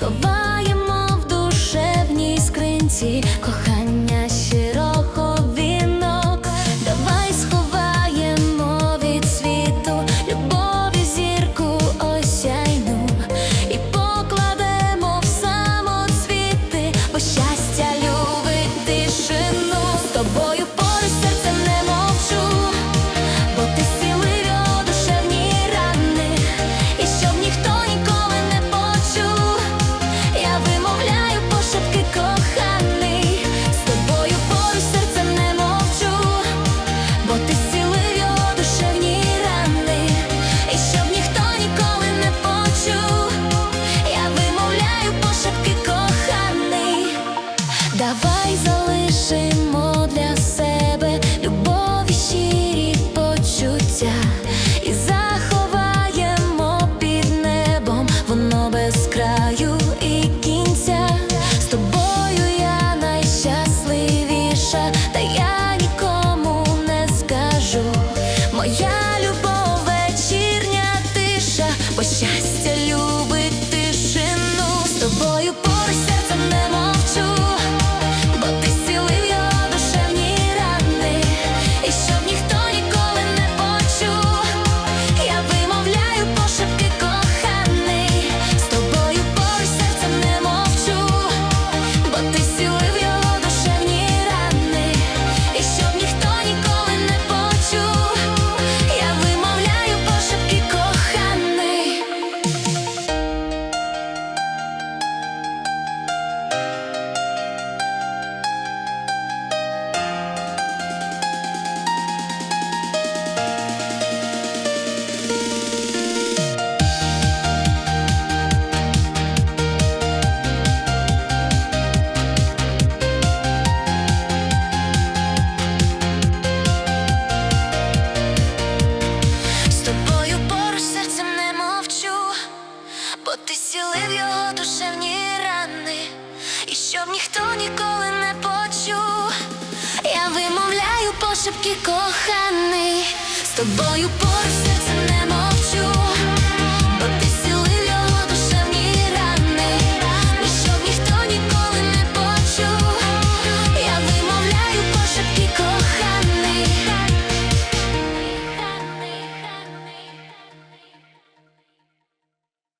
сховаємо в душевній скринці. Давай залишимо для себе любові почуття. щоб ніхто ніколи не почув, я вимовляю пошепки коханий, з тобою поруч серце не може